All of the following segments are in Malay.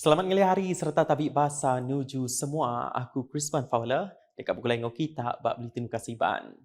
Selamat ngelih hari serta tabik bahasa nuju semua. Aku Crispin Fowler dekat buku lain kita bab tinu kasiban.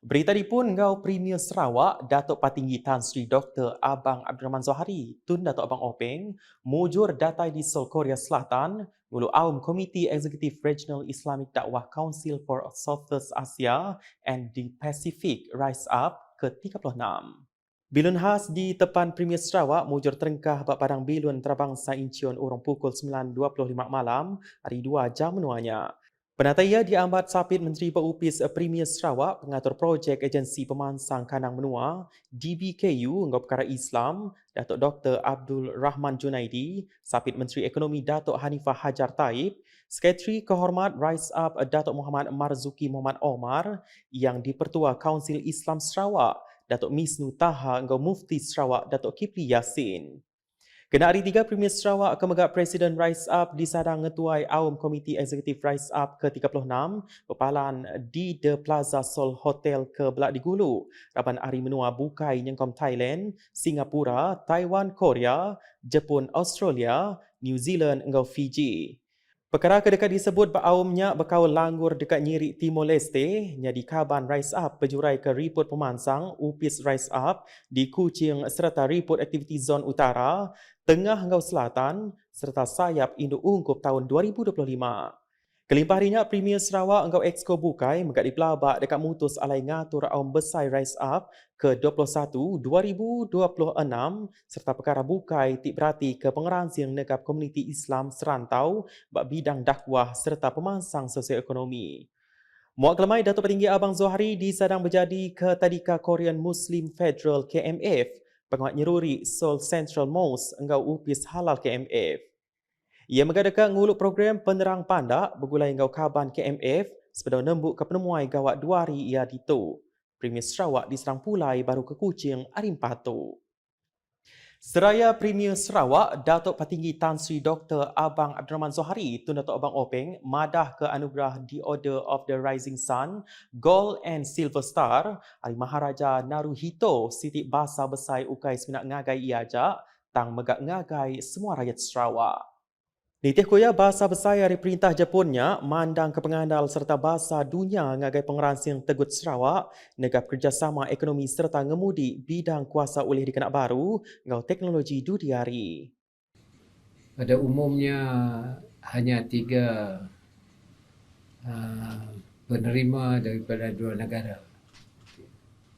Berita di pun ngau Premier Sarawak Datuk Patinggi Tan Sri Dr. Abang Abdul Rahman Zohari Tun Datuk Abang Openg mujur data di Seoul Korea Selatan ngulu aum Komiti Eksekutif Regional Islamic Dakwah Council for Southeast Asia and the Pacific Rise Up ke-36. Bilun khas di tepan Premier Sarawak mujur terengkah bak padang bilun terbangsa Incion urung pukul 9.25 malam hari 2 jam menuanya. Penataya diambat sapit Menteri Berupis Premier Sarawak pengatur projek agensi pemansang kanang menua DBKU Enggau Perkara Islam Datuk Dr. Abdul Rahman Junaidi, sapit Menteri Ekonomi Datuk Hanifah Hajar Taib, Sekretari Kehormat Rise Up Datuk Muhammad Marzuki Muhammad Omar yang dipertua Kaunsil Islam Sarawak Datuk Misnu Taha Enggau Mufti Sarawak Datuk Kipli Yassin. Kena hari tiga Premier Sarawak akan megak Presiden Rise Up di sadang ngetuai awam Komiti Eksekutif Rise Up ke-36 berpalan di The Plaza Sol Hotel ke Belak di Gulu. Rapan hari menua bukai nyengkom Thailand, Singapura, Taiwan, Korea, Jepun, Australia, New Zealand, engkau Fiji. Perkara kedekat disebut beraumnya berkawal langgur dekat nyirik Timor Leste nyadi kaban Rise Up berjurai ke report pemansang UPIS Rise Up di Kuching serta report aktiviti zon utara, tengah ngau selatan serta sayap Indo Ungkup tahun 2025. Kelimpah harinya Premier Sarawak Engkau Exco Bukai megak di pelabak dekat mutus alai ngatur aum besai Rise Up ke-21 2026 serta perkara Bukai tik berarti ke pengeransiang negap komuniti Islam serantau bak bidang dakwah serta pemansang sosioekonomi. Muak kelemai Datuk Petinggi Abang Zohari di sedang berjadi ke Tadika Korean Muslim Federal KMF penguat nyeruri Seoul Central Mosque Engkau Upis Halal KMF. Ia mengadakan nguluk program penerang pandak bergulai ngau kaban KMF sepeda nembuk ke penemuai gawat dua hari ia ditu. Premier Sarawak diserang pulai baru ke Kuching Arim Patu. Seraya Premier Sarawak, Datuk Patinggi Tan Sri Dr. Abang Abdul Rahman Zohari, Tun Datuk Abang Openg, madah ke anugerah The Order of the Rising Sun, Gold and Silver Star, Ali Maharaja Naruhito, Siti Basa Besai Ukai Seminat Ngagai Iajak, Tang Megak Ngagai Semua Rakyat Sarawak. Nitih kuya bahasa besar dari perintah Japunnya mandang ke pengandal serta bahasa dunia ngagai pengeransing Tegut Sarawak negap kerjasama ekonomi serta ngemudi bidang kuasa oleh dikenak baru ngau teknologi dudiari. Pada umumnya hanya tiga uh, penerima daripada dua negara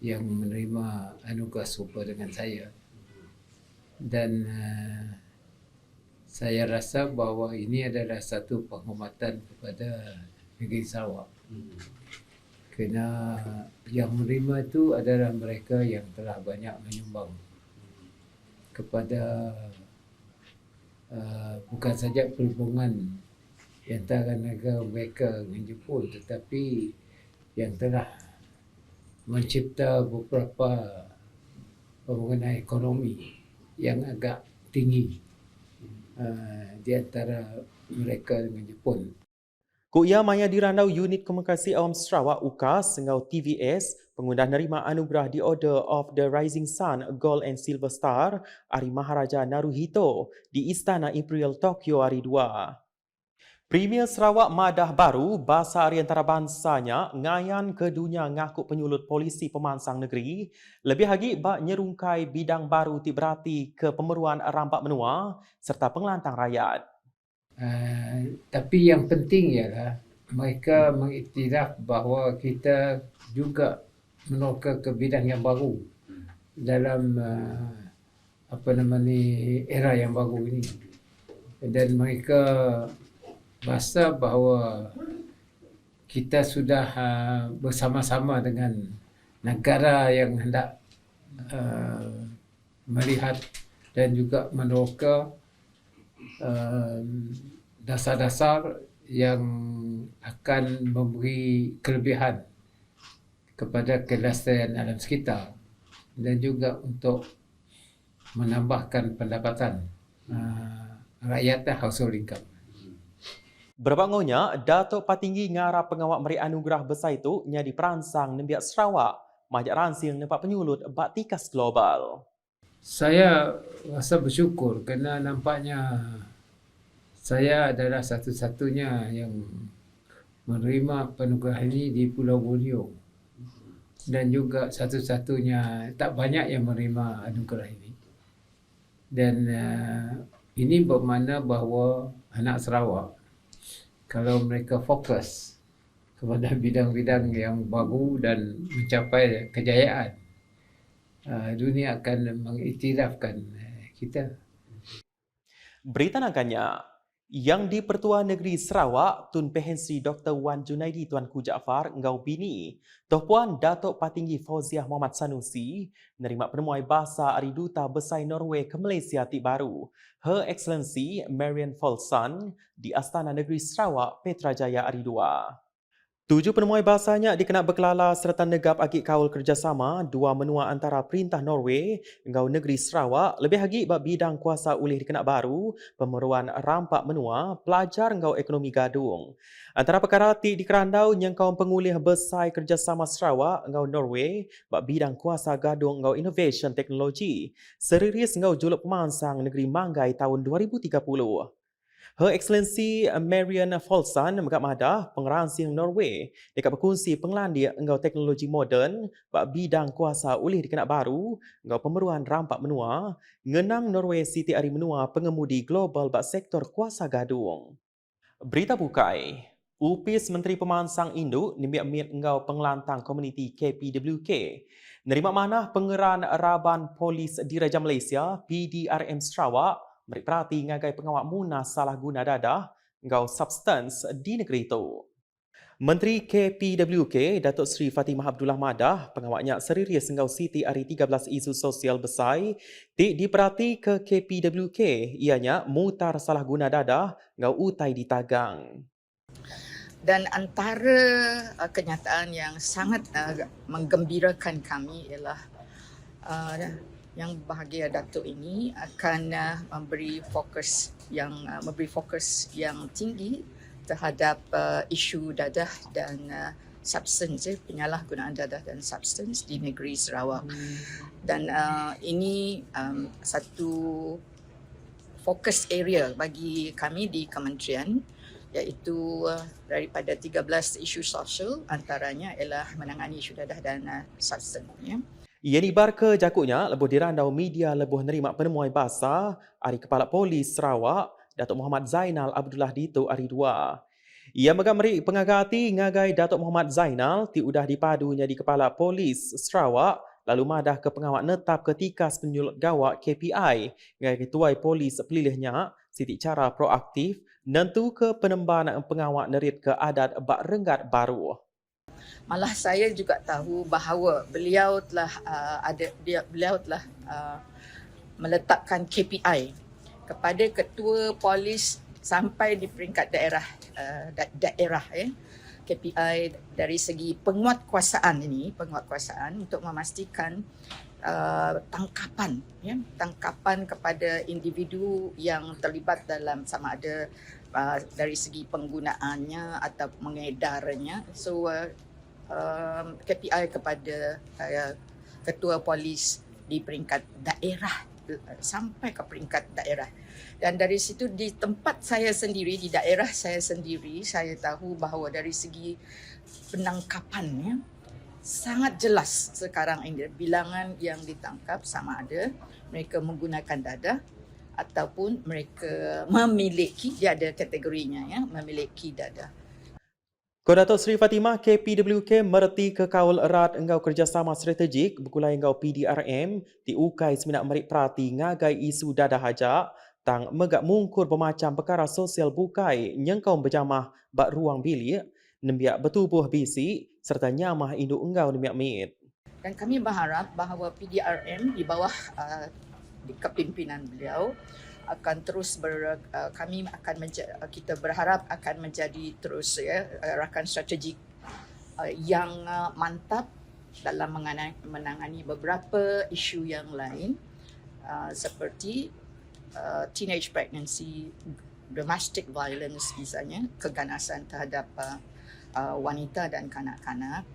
yang menerima anugerah serupa dengan saya dan uh, saya rasa bahawa ini adalah satu penghormatan kepada negeri Sarawak. Kerana yang menerima itu adalah mereka yang telah banyak menyumbang kepada uh, bukan saja perhubungan antara negara mereka dengan Jepun tetapi yang telah mencipta beberapa pembangunan ekonomi yang agak tinggi uh, di antara mereka dengan Jepun. Kuya Maya dirandau unit komunikasi awam Sarawak UKAS sengau TVS pengundah nerima anugerah di Order of the Rising Sun Gold and Silver Star Ari Maharaja Naruhito di Istana Imperial Tokyo hari 2. Premier Sarawak Madah Baru, bahasa hari antarabangsanya, ngayan ke dunia ngaku penyulut polisi pemansang negeri, lebih lagi bak nyerungkai bidang baru tiberati ke pemeruan rampak menua serta pengelantang rakyat. Uh, tapi yang penting ialah mereka mengiktiraf bahawa kita juga menoka ke bidang yang baru dalam uh, apa nama ni era yang baru ini dan mereka rasa bahawa kita sudah uh, bersama-sama dengan negara yang hendak uh, melihat dan juga meneroka uh, dasar-dasar yang akan memberi kelebihan kepada kelestarian alam sekitar dan juga untuk menambahkan pendapatan uh, rakyat household income. Berbangunnya, Datuk Patinggi ngarap pengawak meri anugerah besar itu nya diperansang nembiak Sarawak, majak ransing nempat penyulut baktikas global. Saya rasa bersyukur kerana nampaknya saya adalah satu-satunya yang menerima penugerahan ini di Pulau Borneo dan juga satu-satunya tak banyak yang menerima anugerah ini dan uh, ini bermakna bahawa anak Sarawak kalau mereka fokus kepada bidang-bidang yang baru dan mencapai kejayaan uh, dunia akan mengiktirafkan uh, kita. Berita nakannya, yang di Pertuan Negeri Sarawak, Tun Pehensi Dr. Wan Junaidi Tuanku Jaafar Ngau Bini, Tuan Puan Datuk Patinggi Fauziah Muhammad Sanusi menerima penemuai bahasa Ari Duta Besar Norway ke Malaysia Tik Baru, Her Excellency Marian Folson di Astana Negeri Sarawak, Petrajaya Ari Dua. Tujuh penemuai bahasanya dikenal berkelala serta negap agik kaul kerjasama dua menua antara Perintah Norway dengan negeri Sarawak lebih lagi bab bidang kuasa ulih dikenal baru, pemeruan rampak menua, pelajar dengan ekonomi gadung. Antara perkara ti di kerandau yang kaum pengulih besar kerjasama Sarawak dengan Norway bab bidang kuasa gadung dengan innovation teknologi, serius dengan juluk pemansang negeri Manggai tahun 2030. Her Excellency Marian Folsan menggap madah pengeransing Norway. Dekat berkongsi penglandia engkau teknologi moden bak bidang kuasa ulih dikenak baru engkau pemeruan rampak menua. Ngenang Norway City Ari menua pengemudi global bak sektor kuasa gadung. Berita bukai, Upis Menteri Pemansang Induk nimbiak mit engkau pengelantang komuniti KPWK nerima manah pengeran Raban Polis Diraja Malaysia PDRM Sarawak Merik perhati ngagai pengawak munas salah guna dadah ngau substans di negeri itu. Menteri KPWK Datuk Seri Fatimah Abdullah Madah pengawaknya serius ngau Siti hari 13 isu sosial besar di diperhati ke KPWK ianya mutar salah guna dadah ngau utai di tagang. Dan antara uh, kenyataan yang sangat uh, menggembirakan kami ialah uh, yang bahagia Datuk ini akan uh, memberi fokus yang uh, memberi fokus yang tinggi terhadap uh, isu dadah dan uh, substance eh, penyalahgunaan dadah dan substance di negeri Sarawak. Hmm. Dan uh, ini um, satu fokus area bagi kami di kementerian iaitu uh, daripada 13 isu sosial antaranya ialah menangani isu dadah dan uh, substance ya. Ia nibar ke jakutnya lebuh dirandau media lebuh nerima penemuai bahasa Hari Kepala Polis Sarawak Datuk Muhammad Zainal Abdullah Dito Hari 2. Ia megamari pengagati ngagai Datuk Muhammad Zainal ti udah dipadunya di Kepala Polis Sarawak lalu madah ke pengawak netap ketika penyulut gawak KPI ngagai ketuai polis pelilihnya siti cara proaktif nentu ke penemban pengawak nerit ke adat bak renggat baru. Malah saya juga tahu bahawa beliau telah uh, ada dia beliau telah uh, meletakkan KPI kepada ketua polis sampai di peringkat daerah uh, da- daerah ya. KPI dari segi penguatkuasaan ini, penguatkuasaan untuk memastikan uh, tangkapan ya, tangkapan kepada individu yang terlibat dalam sama ada uh, dari segi penggunaannya atau mengedarnya. So uh, um, KPI kepada uh, ketua polis di peringkat daerah sampai ke peringkat daerah dan dari situ di tempat saya sendiri di daerah saya sendiri saya tahu bahawa dari segi penangkapannya sangat jelas sekarang ini bilangan yang ditangkap sama ada mereka menggunakan dadah ataupun mereka memiliki dia ada kategorinya ya memiliki dadah Ko Datuk Seri Fatimah KPWK mereti ke kawal erat engkau kerjasama strategik berkulai engkau PDRM di ukai seminak merik perhati ngagai isu dadah hajak tang megak mungkur bermacam perkara sosial bukai yang kau berjamah bak ruang bilik nembiak bertubuh bisi serta nyamah induk engkau nembiak mit. Dan kami berharap bahawa PDRM di bawah uh, di kepimpinan beliau akan terus ber, uh, kami akan menja- uh, kita berharap akan menjadi terus ya uh, rakan strategik uh, yang uh, mantap dalam menangani beberapa isu yang lain uh, seperti uh, teenage pregnancy, domestic violence misalnya, keganasan terhadap uh, uh, wanita dan kanak-kanak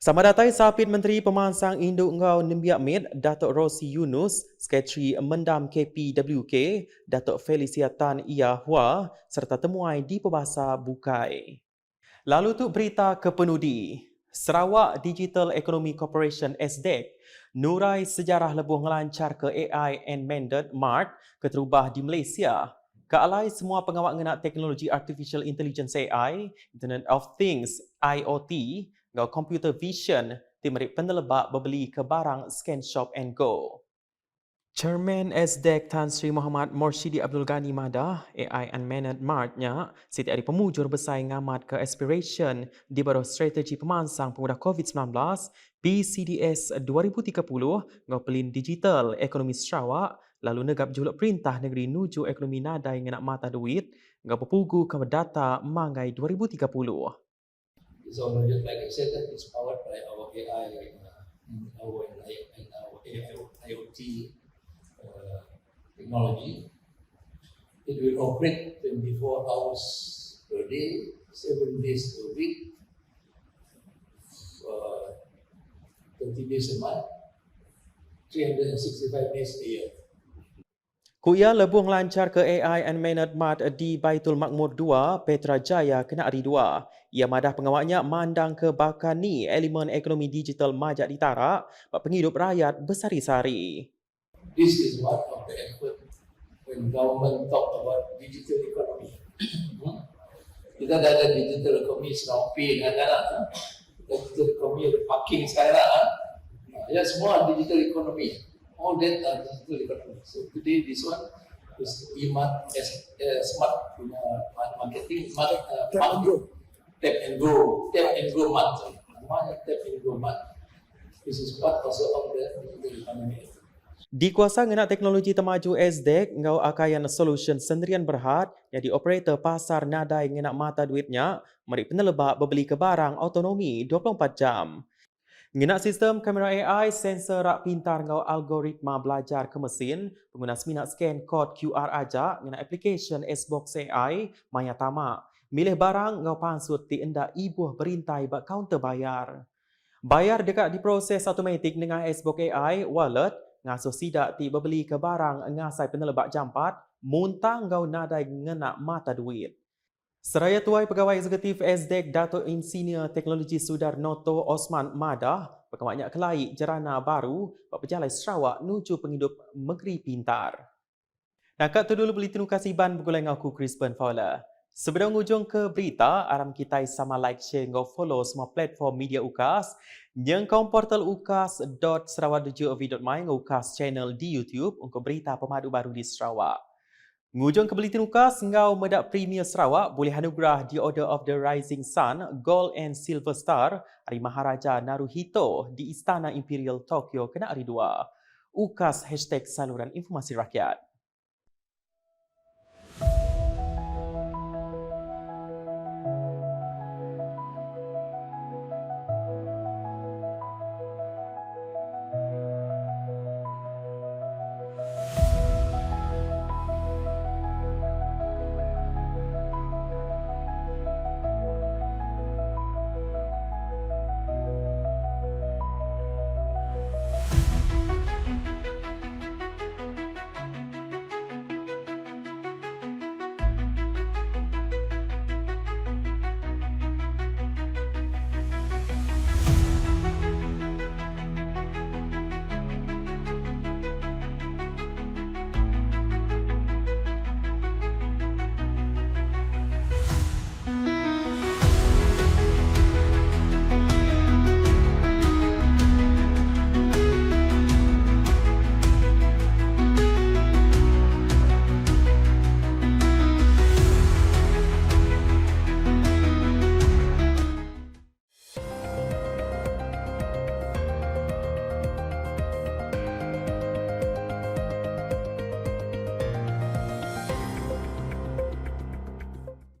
Sama datai Sapit Menteri Pemansang Induk Ngau Nimbiak Mid, Datuk Rosi Yunus, Sekretari Mendam KPWK, Datuk Felicia Tan Ia Hua serta temuai di Perbasa Bukai. Lalu tu berita ke penudi. Sarawak Digital Economy Corporation SDEC nurai sejarah lebuh ngelancar ke AI and Mandate Mart keterubah di Malaysia. Kealai semua pengawak ngenak teknologi Artificial Intelligence AI, Internet of Things, IoT, ngau computer vision, timerik penelebak berbeli ke barang scan shop and go. Chairman SDEC Tan Sri Muhammad Morshidi Abdul Ghani Madah, AI and Managed Martnya, setiap hari pemujur bersaing ngamat ke aspiration di bawah strategi pemansang pemuda COVID-19 PCDS 2030 ngau pelin digital ekonomi Sarawak lalu negap juluk perintah negeri nuju ekonomi nadai ngenak mata duit ngau pepugu ke data mangai 2030. So just like I said, that is powered by our AI, uh, and our and our AI, IoT uh, technology. It will operate 24 hours per day, seven days per week, uh, 30 days a month, 365 days a year. Kuya lebuh lancar ke AI and Managed Mart di Baitul Makmur 2, Petra Jaya kena hari 2. Ia madah pengawaknya mandang ke bakal ni elemen ekonomi digital majak ditarak bak penghidup rakyat bersari-sari. This is one of the effort when government talk about digital economy. Hmm? Kita dah ada digital economy Senang Pay kan kan? Digital economy ada parking sekarang kan? Ya semua digital economy. All that are digital economy. So today this one is uh, smart punya ma- marketing market uh. Tap and go. Tap and go mat. Namanya tap and go mat. This is part also of the economy. Di kuasa ngenak teknologi termaju SDEC, ngau akayan solution sendirian berhad yang di operator pasar nadai ngenak mata duitnya, mari penelebak berbeli ke barang autonomi 24 jam. Ngenak sistem kamera AI, sensor rak pintar ngau algoritma belajar ke mesin, pengguna seminat scan kod QR ajak ngenak application Xbox AI, Maya Tamak. Milih barang ngau pansut ti endak ibuh berintai bak kaunter bayar. Bayar dekat diproses automatik dengan Xbox AI wallet, ngasuh sidak ti berbeli ke barang ngasai penelebak jampat, muntang ngau nadai ngenak mata duit. Seraya tuai pegawai eksekutif SDEC Dato' Insinyur Teknologi Sudar Noto Osman Madah berkemaknya kelai jerana baru bak berjalan Sarawak nuju penghidup negeri pintar. Nah, kat tu dulu beli tinu kasih ban bergulai dengan aku Crispin Fowler. Sebelum ujung ke berita, aram kita sama like, share, ngau follow semua platform media UKAS. Yang kaum portal ukas.sarawak.gov.my UKAS channel di YouTube untuk berita pemadu baru di Sarawak. Ngujung ke Belitin Ukas, ngau medak Premier Sarawak boleh anugerah di Order of the Rising Sun, Gold and Silver Star Hari Maharaja Naruhito di Istana Imperial Tokyo kena hari dua. Ukas hashtag saluran informasi rakyat.